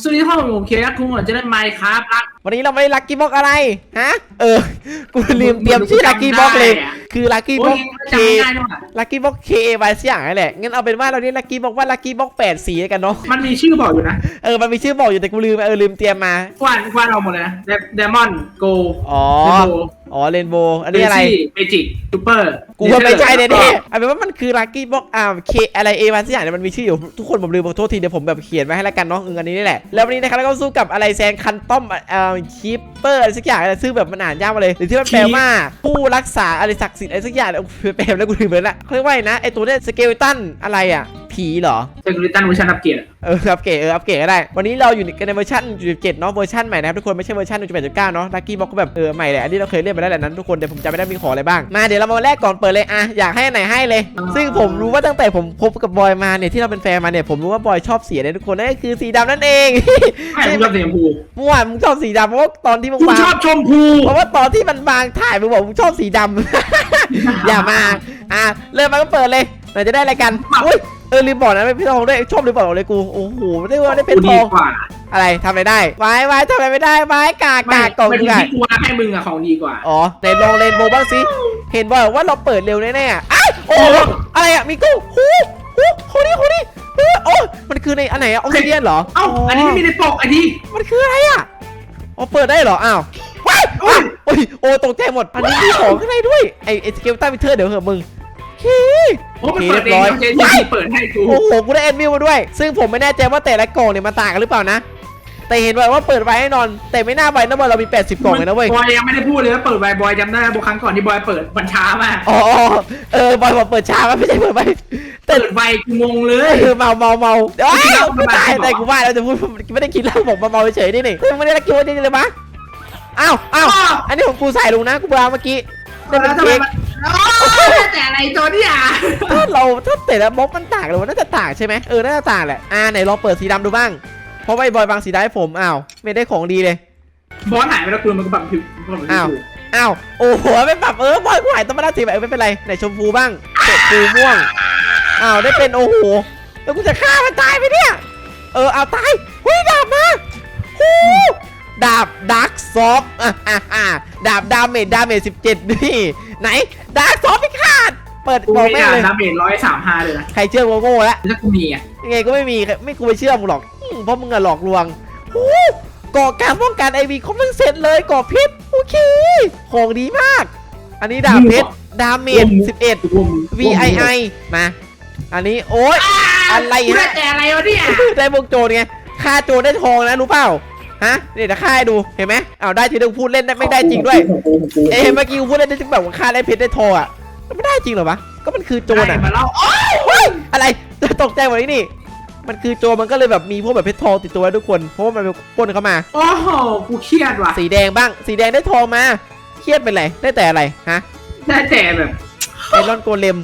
สวัสดีครับผมเคียร์คุณหมอจะได้ไมค์ครับ วันนี้เราไม่ลักกี้บ็อกอะไร ฮะ เออ กูลืมเตรียมชื่อลักกี้บ็อกเลย คือลักกี้โอ้บ็อยกเคจำไม่ได้ด้วยว่ะลักกี้บ็อกเคไว้สักอย่างนั่นแหละงั้นเอาเป็นว่าเราเรียกลักกี้บ็อกว่าลักกี้บ็อกแปดสีกันเนาะมันมีชื่อบอกอยู่นะเออมันมีชื่อบอกอยู่แต่กูลืมเออลืมเตรียมมากวานกวานเอาหมดเลยนะเดมอนโกอ๋ออ๋อเรนโบว์อันนี้อะไร เมจิกซูเปอร์กูว่าไม่ใช่แน่ๆเอาเป็นว่ามันคือลักกี้บ็อกอ่าเคอะไรเอวันสักอย่างเนี่ยมันมีชื่ออยู่ทุกคนผมลืมขอโทษทีเดี๋ยวผมแบบเขียนไว้ให้แล้วกันเนาะเอออันนี้นี่แหละ แล้ววันนี้นะครับเราก็สู้กับอะไรแซงคันต้อมอ่าคีปเปอร์อะไรสักอย่างอะไรซึ่งแบบมันอ่านยากมาเลย หรือที่มันแปลว่าผู้รักษาอะไรศักดิ์สิทธิ์อะไรสักอย่างโอ้โหแปลแล้วกูลืมไปแล้วเขาเรียกว่าไงนะไอตัวเนี้ยสเกลตันอะไรอะผีเหรอเซกูริตันเวอร์ชันอัปเกรดเอออัปเกรดเอออัปเกรดก็ได้ วันนี้เราอยู่ในเวอร์ชัน1.7เนาะเวอร์ชันใหม่นะครับทุกคนไม่ใช่เวอร์ชัน1.8.9เนาะลักกี้บ็อกก็แบบเออใหม่แหละอันนี้เราเคยเล่นไปแล้วแหละนั้นทุกคนแต่ผมจำไม่ได้มีของอะไรบ้างมาเดี๋ยวเรามาแรกก่อนเปิดเลยอะอยากให้อันไหนให้เลย ซึ่งผมรู้ว่าตั้งแต่ผมคบกับบอยมาเนี่ยที่เราเป็นแฟนมาเนี่ยผมรู้ว่าบอยชอบสีอะไรทุกคนนั่นก็คือสีดำนั่นเองไม่ผมชอบสีชมพูเมื่อวานมึงชอบสีดำเพราะว่าตอนที่มึงกูวางชอบชมพู เพราะว่าตอนที่มันวางถ่ายมึงบอกมึงชอบสีดำ อย่ามา อะเริ่มมาก็เปิดเลยไหนจะได้อะไรกันอุ้ยเออลืมบอกนะไม่เพชรทองด้วยชอบลืมบอกเลยกูโอ้โหได้ว่าได้เพชรทดีองกว่าอะไรทำอะไรได้ไม้ไม้ทำอะไรไม่ได้ไม้กากไม่กากกล่องไม่กูถึงกากที่กูรักให้มึงอะของดีกว่าอ๋อในลองเรนโบว์บ้างสิเห็นบอกว่าเราเปิดเร็วแน่ๆอะอ้าวโอ้โหอะไรอะมีกู้หูหูหูนี่หูนี่เฮ้ยโอ้มันคือในอันไหนอะออกซิเดียนเหรอเอ้าอันนี้ไม่มีในปกอันนี้มันคืออะไรอะอ๋อเปิดได้เหรออ้าวว้ายว้ายโอ้ยโอ้ตกใจหมดอันนี้มีของข้างในด้วยไอไอสเกลต้าวิเทอร์เดี๋ยวเหอะมึงโอเคโอ้มันเปิดเองเขาใช้ที่เปิดให้กู โอ้โห กูได้แอนวิวมาด้วย ซึ่งผมไม่แน่ใจว่าแต่ละกล่องเนี่ยมันต่างกันหรือเปล่านะ แต่เห็นว่าว่าเปิดไว้ให้นอน แต่ไม่น่าไว้นะบอยเรามี 80 กล่องเลยนะเว้ย บอยยังไม่ได้พูดเลยว่าเปิดไวบอยจำได้บางครั้งก่อนที่บอยเปิดมันช้ามากอ๋อ เออบอยบอกเปิดช้ามันไม่ใช่เปิดไว้แต่เปิดไวกูงงเลย เออเมาเมาเมาเอ้ยแล้วไม่ตายทำไมแต่กูว่าแล้วจะพูดไม่ได้คิดแล้วบอกมาเมาเฉยๆนี่นี่เฮ้ยไม่ได้รักคิวจริงเลยมะ อ้าวอ้าวอันนี้ของกูใส่ลงนะกูเอาเมื่อกี้ได้เป็นแล้วทำไมเค้กมันแต่อะไรตัวเนี่ยถ้าเราถ้าแต่ละบล็อกมันต่างเลยมันน่าจะต่างใช่ไหมเออน่าจะต่างแหละอ่าไหนลองเปิดสีดำดูบ้างเพราะว่าไอ้บอยบางสีดำให้ผมอ้าวไม่ได้ของดีเลยบอสหายไปแล้วคุณมันก็แบบผิวมันก็แบบอ้าวอ้าวโอ้โหไม่ปรับเออบอยกูหายต้องมาได้สีแบบเออไม่เป็นไรไหนชมพูบ้างเจ็ดฟูม่วงอ้าวได้เป็นโอ้โหแล้วกูจะฆ่ามันตายไปเนี่ยเออเอาตายหุ้ยดาบมาฮู้ ดาบดักซอฟอะอะอะดาบดาเมจดาเมจสิบเจ็ดนี่ ไหนดาร์กซอฟไม่ขาดเปิดกูบอกไม่แม่งอ่านเลย ดาเมจร้อยสามห้าเลยนะใครเชื่อโง่ๆแล้วถ้ากูมีอะยังไงก็ไม่มีไม่กูไปเชื่อมึงหรอกอืมเพราะมึงอะหลอกลวงโอ้ก่อการป้องกันไอวีครบทั้งเซตเลยก่อเพชรโอเค ของดีมาก อันนี้ดาบเพชรดาเมจ11กูรวม VII มา อันนี้โอ๊ย อะไรกูได้ฮะแต่อะไรวะเนี่ย ได้พวกโจรไงฆ่าโจรได้ทองนะรู้เปล่า ฮะเดี๋ยวจะฆ่าให้ดูเห็นไหมอ้าวได้ทีเดียวพูดเล่นได้ไม่ได้จริงด้วยเอ้เมื่อกี้กูพูดเล่นได้จริงแบบว่าฆ่าได้เพชรได้ทองอะมันไม่ได้จริงเหรอวะก็มันคือโจรอะ มาเล่าเฮ้ยอะไรตกใจหมดเลยนี่ มันคือโจรมันก็เลยแบบมีพวกแบบเพชรทองติดตัวไว้ทุกคน เพราะว่ามันไปปล้นเข้ามา โอ้โหกูเครียดว่ะ สีแดงบ้าง สีแดงได้ทองมา เครียดเป็นไร ได้แต่อะไร ฮะ ได้แต่แบบไอรอนโกเลม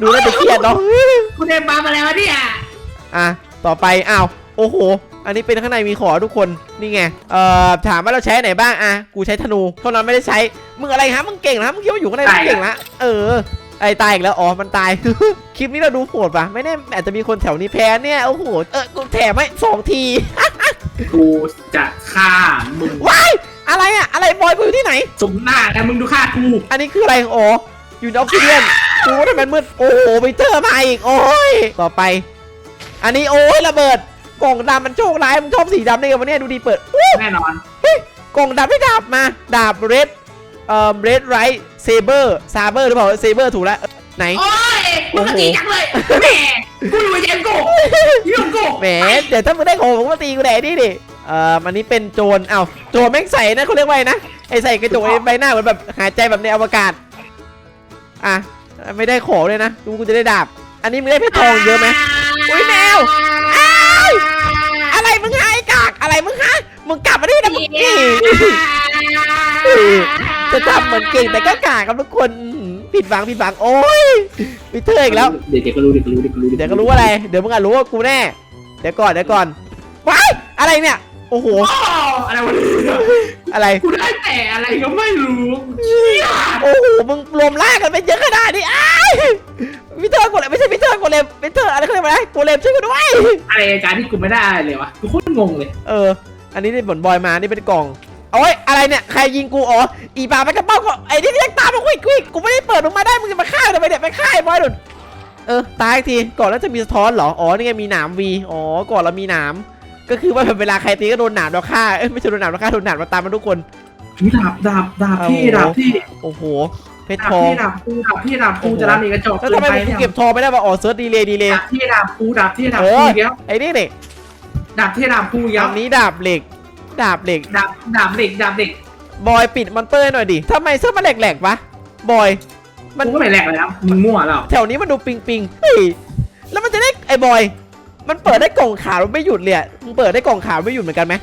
ดูแล้วจะเครียดเนาะกูได้มามาแล้วเนี่ย อะ ต่อไป อ้าว โอ้โห อันนี้เป็นข้างในมีขอทุกคนนี่ไงเอ่อถามว่าเราใช้ไหนบ้างอะกูใช้ธนูเท่านั้นไม่ได้ใช้มึงอะไรฮะมึงเก่งนะมึงคิดว่าอยู่ข้างในมึงเก่งละเออไอ้ตายอีกแล้วอ๋อมันตาย คลิปนี้เราดูโหดปะไม่แน่อาจจะมีคนแถวนี้แพ้เนี่ยโอ้โหเออกูแถมให้สองทีกูจะฆ่ามึงว้ายอะไรอะอะไรบอยกูอยู่ที่ไหน สมหน้ากันมึงดูฆ่ากูอันนี้คืออะไรอ๋ออยู่ในออฟซิเดียนกูว่าทำไมมืดโอ้โหไปเจอมาอีกโอ้ยต่อไป อันนี้โอ้ยระเบิด กล่องดำมันโชคร้ายมันชอบสีดำได้ไงวะเนี่ยดูดีเปิดอู้แน่นอน กล่องดำได้ดาบมาดาบเรดเอ่อเรดไรท์เซเบอร์ซาเบอร์หรือเปล่าเซเบอร์ถูกแล้วเอ่อไหน โอ้ยมึงก็ตีจังเลยแหมกูอยู่เย็นกูยุ่งกูแหมเดี๋ยวถ้ามึงได้ของผมก็มาตีกูแดดนี่ดิเอ่ออันนี้เป็นโจรเอ้าโจรแม่งใส่นะเขาเรียกว่าไงนะไอใส่กระจกไอ้ใบหน้าเหมือนแบบหายใจแบบในอวกาศอะไม่ได้ของเลยนะดูกูจะได้ดาบ อันนี้มึงได้เพชรทองเยอะไหมอุ๊ยแมวอ้าวอะไร มึงหายกากอะไรมึงฮะมึงกลับมาดินะมึงนี่จะทำเหมือนเก่งแต่ก็กากครับทุกคนอื้อหือผิดหวังผิดหวังโอ้ยวิเทอร์อีกแล้วเดี๋ยวเดี๋ยวก็รู้เดี๋ยวก็รู้เดี๋ยวก็รู้เดี๋ยวก็รู้อะไรเดี๋ยวมึงอะรู้ว่ากูแน่เดี๋ยวก่อนเดี๋ยวก่อนว้ายอะไรเนี่ยโอ้โหโอ้อะไรวะเนี่ยอะไรกูได้แต่อะไรก็ไม่รู้เครียดโอ้โหมึงรวมล่างกันไปเยอะขนาดนี้อ้าย วิเทอร์กดเลยไม่ใช่วิเทอร์กดเลยวิเทอร์อะไรเขาเรียกว่าอะไรกดเลยช่วยกูด้วย อะไรอาจารย์ที่กูไม่ได้อะไรเลยวะกูโคตรงงเลยเออ อันนี้นี่ผลบอยมา นี่เป็นกล่องโอ้ยอะไรเนี่ย ใครยิงกู อ๋อ อีปาไปกระเป๋าก็ไอ้นี่ยังตามมาคุยคุยกูไม่ได้เปิดมึงมาได้ มึงจะมาฆ่าทำไมเนี่ยไปฆ่าไอ้บอยดุนเออ ตายอีกที ก่อนแล้วจะมีสะท้อนเหรอ อ๋อ นี่ไงมีหนามวี อ๋อ ก่อนเรามีหนาม ก็คือว่าเวลาใครตีก็โดนหนามเราฆ่า เอ้ยไม่ใช่โดนหนามเราฆ่า โดนหนามเราตามมาทุกคนมีดาบดาบดาบพี่ โอ้โหดาบพี่โอ้โห เพชรดาบทองพี่ดาบกูดาบพี่ดาบกูจะรับอีกกระจกแล้วทำไมมึงเก็บทองไม่ได้มาอ๋อเซิร์ชดีเลยดีเลยดาบพี่ดาบกูดาบพี่ดาบเอกูออีกแล้วไอ้นี่นี่ดาบพี่ดาบกูอีกแล้อัวนนี้ดาบเหล็ก ดาบเหล็ก ดาบดาบเหล็กดาบเหล็กบอยปิดมอนเตอร์ให้หน่อยดิทำไมเสื้อมันแหลกๆวะบอย มัน กูก็ไม่แหลกเลยนะมึงมั่วแล้วแถวนี้มันดูปิงปิงเฮ้ยแล้วมันจะได้ไอ้บอย มันเปิดได้กล่องขาวไม่หยุดเลยอะมึงเปิดได้กล่องขาวไม่หยุดเหมือนกันไหม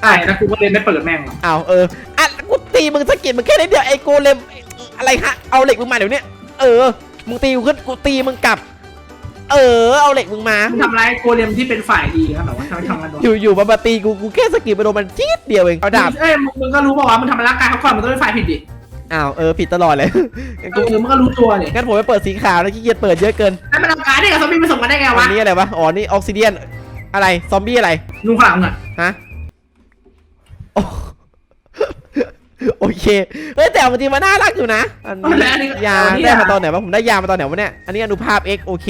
ใช่แล้วกูก็เลยไม่เปิดแม่งหรอกอ้าวเอออะกูตีมึงสะกิดมึงแค่นิดเดียวไอ้โกเลมอะไรฮะ เอาเหล็กมึงมาเดี๋ยวนี้เออ มึงตีกูขึ้นกูตีมึงกลับ เออ เอาเหล็กมึงมา มึงทำร้ายโกเลมที่เป็นฝ่ายดีครับแต่ว่าทำไมทำกันวะอยู่อยู่มามาตีกูกูแค่สะกิดไปโดนมันจี๊ดเดียวเองเอาดาบเอ้ยมึงมึงก็รู้ป่าวว่ามึงทำร้ายร่างกายเขาก่อนมึงต้องเป็นฝ่ายผิดดิอ้าวเออผิดตลอดเลยงั้นเอกูอมึงก็รู้ตัวเนี่ยงั้นผมไปเปิดสีขาวแล้วขี้เกียจเปิดเยอะเกินแล้วมันทำการได้กับซอมบี้ผสมกันได้ไงอัวะนนี้อะไรวะอ๋อนี่ออกซิเดียนอะไรซอมบี้อะไรลุงข้างหลังอะฮะ โอ้โอเคเฮ้ยแต่เอาจริงๆมันน่ารักอยู่นะอันเอาแล้วอันนี้ยาเอาที่ได้ยามาตอนไหนวะผมได้ยามาตอนไหนวะเนี่ยอันนี้อนุภาพ X โอเค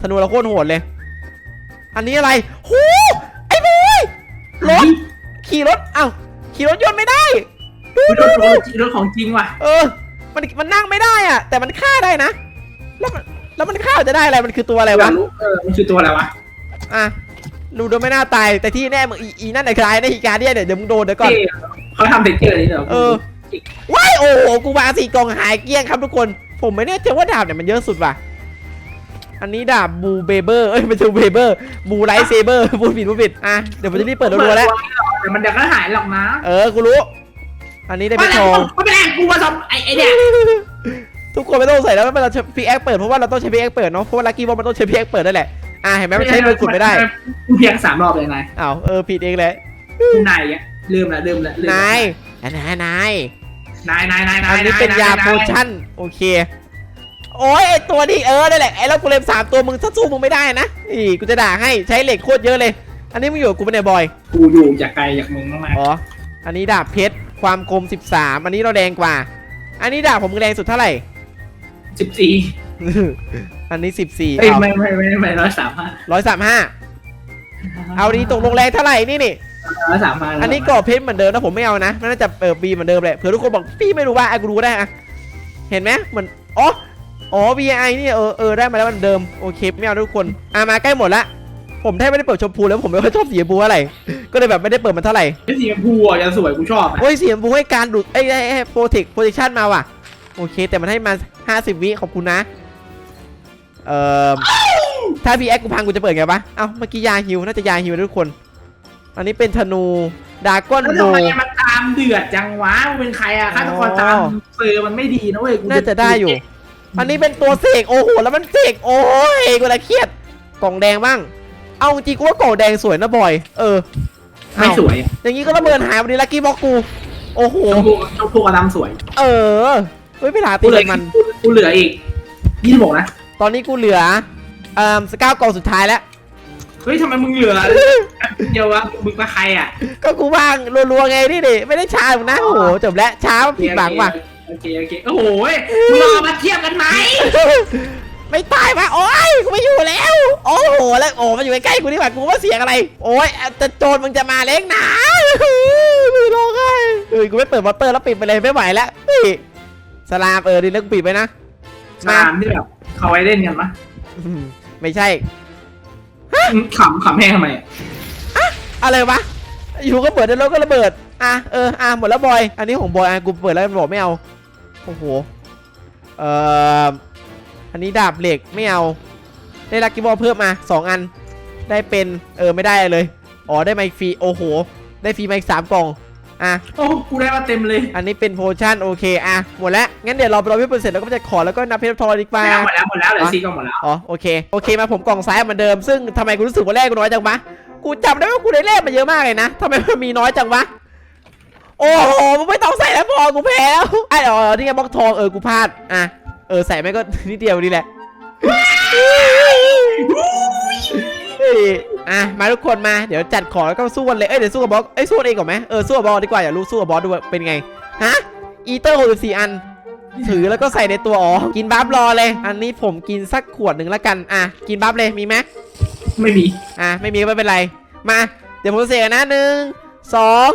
ธนูเราโคตรโหดเลย อันนี้อะไรหูไอ้บอยรถขี่รถเอ้าขี่รถยนต์ไม่ได้ดูรดูถดูรถของจริงว่ะ เออ มัน มันนั่งไม่ได้อะแต่มันฆ่าได้นะ แล้วมันแล้วมันฆ่าจะได้อะไร มันคือตัวอะไรวะ เออมันคือตัวอะไรวะอะ ดูโดนไม่น่าตาย แต่ที่แน่มึงอีอีนั่นไอ้คลายนะอีการเนี่ยเดี๋ยวเดี๋ยวมึงโดนเดี๋ยวก่อนที่ เขาทำเด็กเจอร์นี่เหรอเออว้ายโอ้โหกูวางสี่กล่องหายเกลี้ยงครับทุกคน ผมไม่แน่ใจว่าดาบเนี่ยมันเยอะสุดว่ะ อันนี้ดาบบูเบเบอร์ เอ้ยไม่ใช่เบเบอร์ บูไลท์เซเบอร์พูดผิดพูดผิด อะ เดี๋ยวผมจะรีบเปิดรัวๆแล้ว แต่มันเดี๋ยวก็หายหรอกนะเออ กูรู้ อันนี้ได้ไม่เป็นเป็นทองไม่เป็นไรกูมาซอมไอ้ไอ้เนี่ยทุกคนไม่ต้องใส่แล้วไม่เป็นไรพีแอคเปิดเพราะว่าเราต้องใช้พีแอคเปิดเนาะ เพราะว่าลักกี้บอลมันต้องใช้พีแอคเปิดนั่นแหละ อะเห็นไหมมันใช้มือขุดไม่ได้กูเพียงสามรอบเลยนายอ้าวเออผิดเองแหละนายอะ ลืมละลืมละลืมละนายนายนายนายนายนายนายอันนี้เป็นยาโพชั่นโอเค โอ้ยไอตัวนี้เออนั่นแหละไอ้แล้วกูเลมสามตัวมึงถ้าสู้มึงไม่ได้นะนี่กูจะด่าให้ใช้เหล็กโคตรเยอะเลย อันนี้มึงอยู่กับกูเป็นไงบอยกูอยู่จากไกลจากมึงมากอ๋ออันนี้ดาบเพชรความคม13 อันนี้เราแรงกว่า อันนี้ดาบผมแรงสุดเท่าไหร่สิบสี่อันนี้ 14เอ้ยเอาไม่ไม่ไม่ไม่ร้อยสามห้าร้อยสามห้าเอาดีตกลงแรงเท่าไหร่นี่นี่ ร้อยสามห้าอันนี้กรอบเพชรเหมือนเดิมนะผมไม่เอานะมันน่าจะเออบีเหมือนเดิมแหละเผื่อทุกคนบอกพี่ไม่รู้ว่าไอ้กูรู้ได้อะเห็นไหมเหมือนอ๋ออ๋อ VI นี่เออเออได้มาแล้วเหมือนเดิมโอเคไม่เอาทุกคนอะมาใกล้หมดละผมแทบไม่ได้เปิดชมพูแล้วผมไม่ค่อยชอบสีชมพูอะไรก็เลยแบบไม่ได้เปิดมันเท่าไหร่ไอ้สีชมพูอะจะสวยกูชอบอะโอ้ยสีชมพูให้การดูดไอ้ไอ้ไอ้โปรเทคโปรเทคชั่นมาว่ะโอเค แต่มันให้มา 50 วิขอบคุณนะเอ่อถ้า VX กูพังกูจะเปิดไงปะเอ้าเมื่อกี้ยาฮิวน่าจะยาฮิวนะทุกคน อันนี้เป็นธนูดาก้อนแล้วโบทำไมมันตามเดือดจังวะมึงเป็นใครอะฆาตกรตามเซอร์มันไม่ดีนะเว้ยกูน่าจะได้อยู่ อันนี้เป็นตัวเสกโอ้โหแล้วมันเสกโอ้ยกูละเครียดกล่องแดงบ้าง เอาจริงกูว่ากล่องแดงสวยนะบอย เออไม่เอ้าสวยอย่างนี้ก็ระเบิดหายวันนี้ลักกี้บอกกู โอ้โห ชมพูชมพูกับดำสวยเออเฮ้ยไปหากูตีเหลือมัน กูเหลืออีกยี่สิบหกนะตอนนี้กูเหลือเอ่อสก้ากล่องสุดท้ายแล้ว เฮ้ยทำไมมึงเหลือเดียววะมึงกับใครอะก็กูว่างรัวๆไงนี่ดิไม่ได้ช้าหรอกนะโอ้โหจบแล้วช้าผิดหวังว่ะโอเคโอเคโอ้โหมึงเอามาเทียบกันไหมไม่ตายวะโอ้ยกูไม่อยู่แล้ว โอ้โหแล้วโอ้มาอยู่ใกล้ๆกูนี่หว่ากูว่าเสียงอะไร โอ้ยจะโจรมึงจะมาเล็กหนามึงร้องไห้เฮ้ยกูไม่เปิดมอเตอร์แล้วปิดไปเลยไม่ไหวแล้วนี่สลามเออดิเลิกปิดไปนะงานที่แบบเขาไว้เล่นกันปะอืมไม่ใช่ ขำขำแห้งทำไมอะอะไรวะอยู่ก็เปิดแล้วก็ระเบิด อะเอออะหมดแล้วบอย อันนี้ของบอยอะกูเปิดแล้วบอกไม่เอา โอ้โห เอ่อ อันนี้ดาบเหล็กไม่เอา ได้ลักกี้บอลเพิ่มมาสองอัน ได้เป็น เออไม่ได้เลย อ๋อได้ไมค์ฟรี โอ้โห ได้ฟรีมค์สามกล่อง อะ โอ้กูได้มาเต็มเลยอันนี้เป็นโพชั่นโอเคอะหมดแล้วงั้นเดี๋ยวเราไปรอพี่เปิดเสร็จแล้วก็จะขอแล้วก็นับเพชรทองดีกว่า หมดแล้วหมดแล้วเหลือซีก็หมดแล้วอ๋อโอเคโอเคมาผมกล่องซ้ายเหมือนเดิมซึ่งทำไมกูรู้สึกว่าแรกกูน้อยจังวะกูจำได้ว่ากูได้แรกมาเยอะมากเลยนะทำไมมันมีน้อยจังวะโอ้โหมึงไม่ต้องใส่แล้วพอกูแพ้แล้วไอ้อ๋อนี่ไงบล็อกทองเออกูพลาดอะเออใส่ไม่ก็นิดเดียวนี่แหละเฮ้ย อะมาทุกคนมาเดี๋ยวจัดของแล้วก็สู้กันเลยเอ้ยเดี๋ยวสู้กับบอสเอ้ยสู้กันเองก่อนไหมเออสู้กับบอสดีกว่าอยากรู้สู้กับบอสดูว่าเป็นไงฮะอีเตอร์64อัน ถือแล้วก็ใส่ในตัวอ๋อกินบัฟรอเลย อันนี้ผมกินสักขวดหนึ่งแล้วกันอะกินบัฟเลยมีไหมไม่มีอะไม่มีก็ไม่เป็นไร มาเดี๋ยวผมเสกนะหนึ่งสอง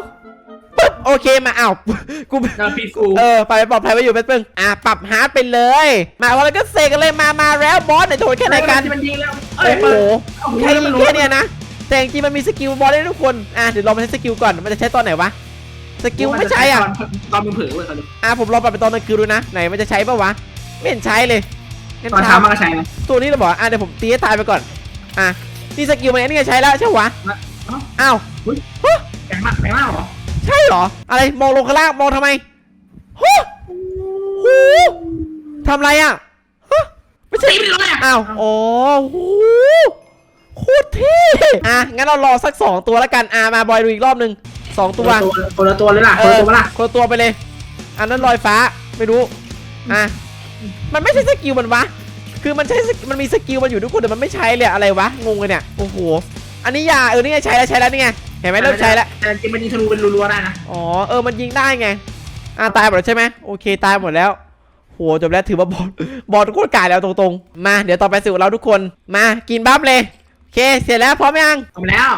ปึ๊บโอเคมาอ้าวกูนาพีกูเออไปปลอดภัยไว้อยู่แป๊บนึงอะปรับฮาร์ดไปเลย มาวันแล้วก็เสกกันเลยมามาแล้วบอสเนี่ยโดนแค่ไหนกันมันยิงแล้ว เอ้ยโอ้โหโอ้โหแค่แล้วมันรู้แค่เนี้ยนะ แต่จริงๆมันมีสกิลบอสได้ทุกคน อะเดี๋ยวลองไปใช้สกิลก่อน มันจะใช้ตอนไหนวะ สกิลไม่ใช้อะ ตอนมึงเผลอเว้ยตอนนี้อะผมลองปรับเป็นตอนกลางคืนดูนะ ไหนมันจะใช้ปะวะ ไม่เห็นใช้เลยงั้นตอนถาเช้ามมันก็ใช้นะตัวนี้เราบอกอะเดี๋ยวผมตีให้ตายไปก่อน อะนี่สกิลมันนี่ไงใช้แล้วใช่ปะวะอ้าวแข็งมากแข็งมากเหรอ ใช่เหรอ อะไรมองลงข้างล่างมองทำไมฮะหูทำอะไรอะฮะ ไม่ใช่ตีไปเลยอะอ้าวอ๋อหูโคตรเท่อะงั้นเรารอสักสองตัวแล้วกันอะมาบอยดูอีกรอบหนึ่งสองตัว คนละตัวเลยล่ะ คนละตัวมาล่ะ คนละตัวไปเลย อันนั้นลอยฟ้าไม่รู้ อะ มันไม่ใช่สกิลมันวะ คือมันใช้สกิมันมีสกิลมันอยู่ทุกคนแต่มันไม่ใช้เลยอะอะไรวะ งงเลยเนี่ย โอ้โห อันนี้ยาเออ นี่ไงใช้แล้วใช้แล้วนี่ไง เห็นไหมเริ่มใช้แล้ว แต่จริงมันยิงธนูเป็นรัวๆได้นะ อ๋อ เออ มันยิงได้ไง อ่าตายหมดแล้วใช่ไหมโอเค ตายหมดแล้ว โหจบแล้วถือว่าบอลบอลโคตรกายแล้วตรงๆ มาเดี๋ยวต่อไปสู่เราทุกคนมากินบัฟเลยโอเคเสร็จแล้วพร้อมยังทำแล้ว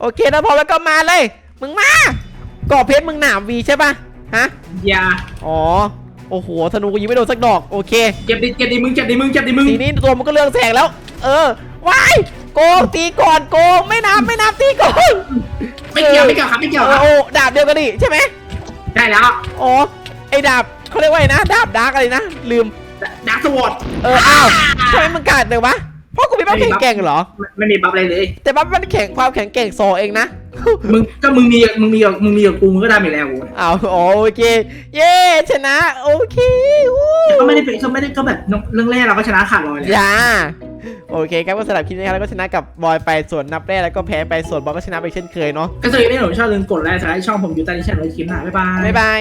โอเคนะพร้อมแล้วก็มาเลย มึงมาก่อเพชรมึงหนามวีใช่ปะฮะอย่าอ๋อโอ้โหธนูกูยิงไม่โดนสักดอกโอเคเจ็บดิเจ็บดิมึงเจ็บดิมึงเจ็บดิมึงทีนี้ตัวมันก็เรืองแสงแล้ว เออว้ายโกงตีก่อนโกงไม่นับไม่นับตีก่อนไม่เกี่ยวไม่เกี่ยวครับไม่เกี่ยวครับโอ้ดาบเดียวกันดิใช่ไหมได้แล้วอ๋อไอ้ดาบ เขาเรียกว่าไงนะดาบดาร์กอะไรนะลืม ดักสวอตเอออ้าวทำไมมึงกาดเลยวะเพราะกูมีบัฟไม่มีแข็งบัฟแกร่งเหรอ ไม่มีบัฟอะไรเลย แต่บัฟมันแข็งความแข็งแกร่งสองเองนะ มึงก็มึงมีมึงมีมึงมีกับกูมึงก็ได้ไปแล้วกูอ้าวอ๋อโอเค เย้ชนะ โอเคอู้ก็ไม่ได้เป็นก็ไม่ได้ก็แบบเรื่องแรกเราก็ชนะขาดลอยเลยอย่าโอเคครับก็สำหรับคลิปนี้ครับแล้วก็ชนะกับบอยไปส่วนนับแรกแล้วก็แพ้ไปส่วนบอลก็ชนะไปเช่นเคยเนาะก็สวัสดีที่ผมชอบลืมกดไลค์สไลด์ช่องผมอยู่ใต้ดิฉันไว้คลิปหน้าบ๊ายบายบ๊ายบาย